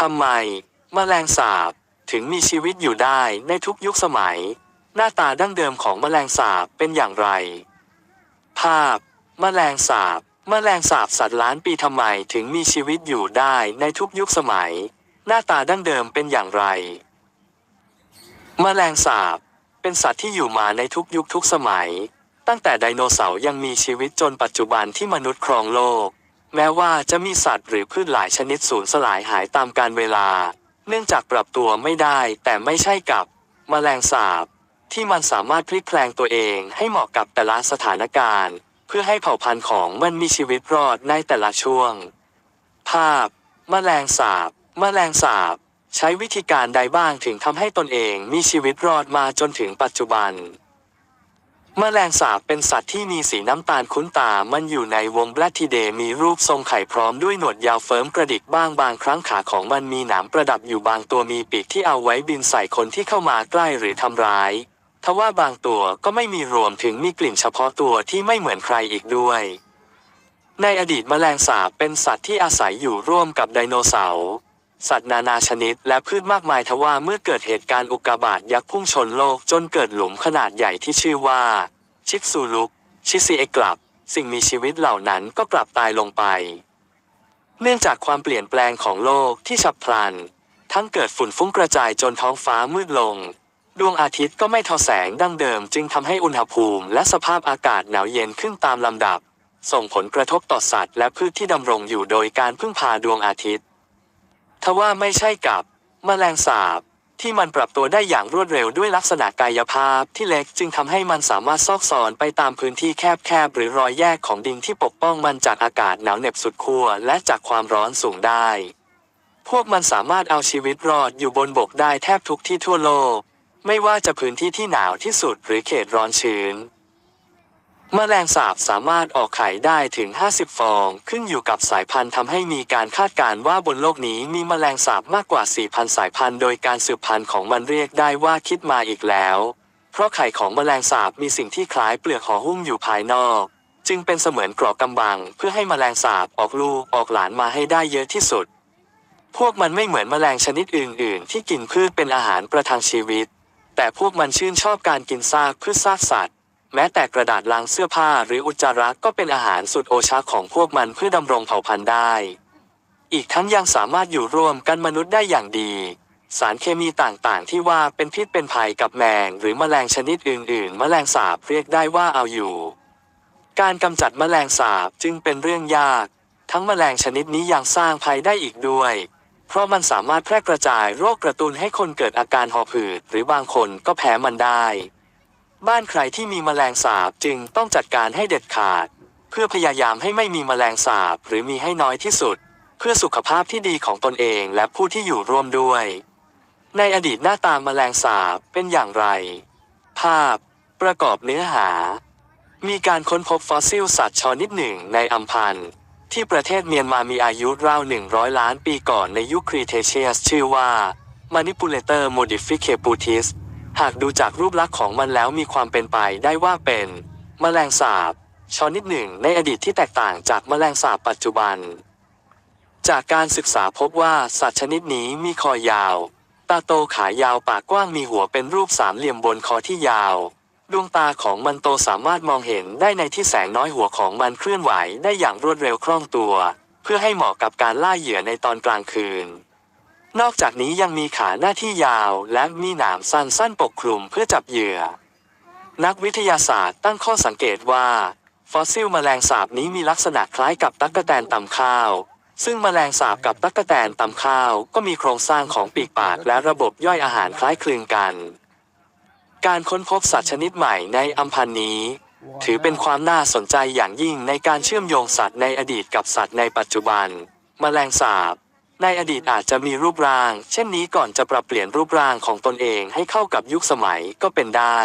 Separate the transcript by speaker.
Speaker 1: ทำไมแมลงสาบถึงมีชีวิตอยู่ได้ในทุกยุคสมัย หน้าตาดั้งเดิมของแมลงสาบเป็นอย่างไร ภาพแมลงสาบแมลงสาบสัตว์ล้านปีทำไมถึงมีชีวิตอยู่ได้ในทุกยุคสมัย หน้าตาดั้งเดิมเป็นอย่างไร แมลงสาบเป็นสัตว์ที่อยู่มาในทุกยุคทุกสมัย ตั้งแต่ไดโนเสาร์ยังมีชีวิตจนปัจจุบันที่มนุษย์ครองโลก แม้ว่าจะมีสัตว์หรือพืชหลายชนิดสูญสลายหายตามกาลเวลา เนื่องจากปรับตัวไม่ได้แต่ไม่ใช่กับแมลงสาบ ที่มันสามารถพลิกแปลงตัวเองให้เหมาะกับแต่ละสถานการณ์ เพื่อให้เผ่าพันธุ์ของมันมีชีวิตรอดในแต่ละช่วง ภาพแมลงสาบแมลงสาบ ใช้วิธีการใดบ้างถึงทำให้ตนเองมีชีวิตรอดมาจนถึงปัจจุบัน แมลงสาบเป็นสัตว์ที่มีสีน้ำตาลคุ้นตา มันอยู่ในวงแบลทิเดมีรูปทรงไข่พร้อมด้วยหนวดยาวเฟิร์มกระดิกบ้างบางครั้งขาของมันมีหนามประดับอยู่บางตัวมีปีกที่เอาไว้บินใส่คนที่เข้ามาใกล้หรือทำร้าย ทว่าบางตัวก็ไม่มีรวมถึงมีกลิ่นเฉพาะตัวที่ไม่เหมือนใครอีกด้วย ในอดีตแมลงสาบเป็นสัตว์ที่อาศัยอยู่ร่วมกับไดโนเสาร์สัตว์นานาชนิดและพืชมากมายทว่าเมื่อเกิดเหตุการณ์อุกกาบาตยักษ์พุ่งชนโลกจนเกิดหลุมขนาดใหญ่ที่ชื่อว่า ชิกซูลุก ชิซีเอกลับ สิ่งมีชีวิตเหล่านั้นก็กลับตายลงไป เนื่องจากความเปลี่ยนแปลงของโลกที่ฉับพลัน ทั้งเกิดฝุ่นฟุ้งกระจายจนท้องฟ้ามืดลง ดวงอาทิตย์ก็ไม่ทอแสงดังเดิมจึงทำให้อุณหภูมิและสภาพอากาศหนาวเย็นขึ้นตามลำดับ ส่งผลกระทบต่อสัตว์และพืชที่ดำรงอยู่โดยการพึ่งพาดวงอาทิตย์ทว่าไม่ใช่กับแมลงสาบ ที่มันปรับตัวได้อย่างรวดเร็วด้วยลักษณะกายภาพที่เล็กจึงทำให้มันสามารถซอกซอนไปตามพื้นที่แคบๆหรือรอยแยกของดินที่ปกป้องมันจากอากาศหนาวเหน็บสุดขั้วและจากความร้อนสูงได้ พวกมันสามารถเอาชีวิตรอดอยู่บนบกได้แทบทุกที่ทั่วโลก ไม่ว่าจะพื้นที่ที่หนาวที่สุดหรือเขตร้อนชื้น แมลงสาบสามารถออกไข่ได้ถึง 50 ฟอง ขึ้นอยู่กับสายพันธุ์ทำให้มีการคาดการณ์ว่าบนโลกนี้มีแมลงสาบมากกว่า 4,000 สายพันธุ์โดยการสืบพันธุ์ของมันเรียกได้ว่าคิดมาอีกแล้ว เพราะไข่ของแมลงสาบมีสิ่งที่คล้ายเปลือกห่อหุ้มอยู่ภายนอก จึงเป็นเสมือนกรอกกำบัง เพื่อให้แมลงสาบออกลูกออกหลานมาให้ได้เยอะที่สุด พวกมันไม่เหมือนแมลงชนิดอื่น ๆ ที่กินพืชเป็นอาหารประทังชีวิต แต่พวกมันชื่นชอบการกินซากพืชซากสัตว์ แม้แต่กระดาษล้างเสื้อผ้าหรืออุจจาระก็เป็นอาหารสุดโอชาของพวกมันเพื่อดำรงเผ่าพันธุ์ได้ อีกทั้งยังสามารถอยู่ร่วมกันมนุษย์ได้อย่างดี สารเคมีต่างๆ ที่ว่าเป็นพิษเป็นภัยกับแมง หรือแมลงชนิดอื่นๆแมลงสาบเรียกได้ว่าเอาอยู่ การกำจัดแมลงสาบจึงเป็นเรื่องยาก ทั้งแมลงชนิดนี้ยังสร้างภัยได้อีกด้วยเพราะมันสามารถแพร่กระจายโรคกระตุ้นให้คนเกิดอาการหอบหืด หรือบางคนก็แพ้มันได้ บ้านใครที่มีแมลงสาบจึงต้องจัดการให้เด็ดขาด เพื่อพยายามให้ไม่มีแมลงสาบหรือมีให้น้อยที่สุด เพื่อสุขภาพที่ดีของตนเองและผู้ที่อยู่ร่วมด้วย ในอดีตหน้าตาแมลงสาบเป็นอย่างไร ภาพ ประกอบเนื้อหา มีการค้นพบฟอสซิลสัตว์ชนิดหนึ่งในอัมพันธ์ที่ประเทศเมียนมามีอายุราว 100 ล้านปีก่อนในยุคครีเทเชียส ชื่อว่า Manipulator modificaputis หากดูจากรูปลักษณ์ของมันแล้วมีความเป็นไปได้ว่าเป็น แมลงสาบชนิดหนึ่งในอดีตที่แตกต่างจากแมลงสาบปัจจุบัน จากการศึกษาพบว่าสัตว์ชนิดนี้มีคอยาว ตาโตขายาวปากกว้างมีหัวเป็นรูปสามเหลี่ยมบนคอที่ยาว ดวงตาของมันโตสามารถมองเห็นได้ในที่แสงน้อยหัวของมันเคลื่อนไหวได้อย่างรวดเร็วคล่องตัว เพื่อให้เหมาะกับการล่าเหยื่อในตอนกลางคืน นอกจากนี้ยังมีขาหน้าที่ยาวและมีหนามสั้นๆปกคลุมเพื่อจับเหยื่อ นักวิทยาศาสตร์ตั้งข้อสังเกตว่า ฟอสซิลแมลงสาบนี้มีลักษณะคล้ายกับตั๊กแตนตำข้าว ซึ่งแมลงสาบกับตั๊กแตนตำข้าว ก็มีโครงสร้างของปีกปากและระบบย่อยอาหารคล้ายคลึงกัน การค้นพบสัตว์ชนิดใหม่ในอัมพันนี้ ถือเป็นความน่าสนใจอย่างยิ่งในการเชื่อมโยงสัตว์ในอดีตกับสัตว์ในปัจจุบัน แมลงสาบ ในอดีตอาจจะมีรูปร่าง เช่นนี้ก่อนจะปรับเปลี่ยนรูปร่างของตนเองให้เข้ากับยุคสมัยก็เป็นได้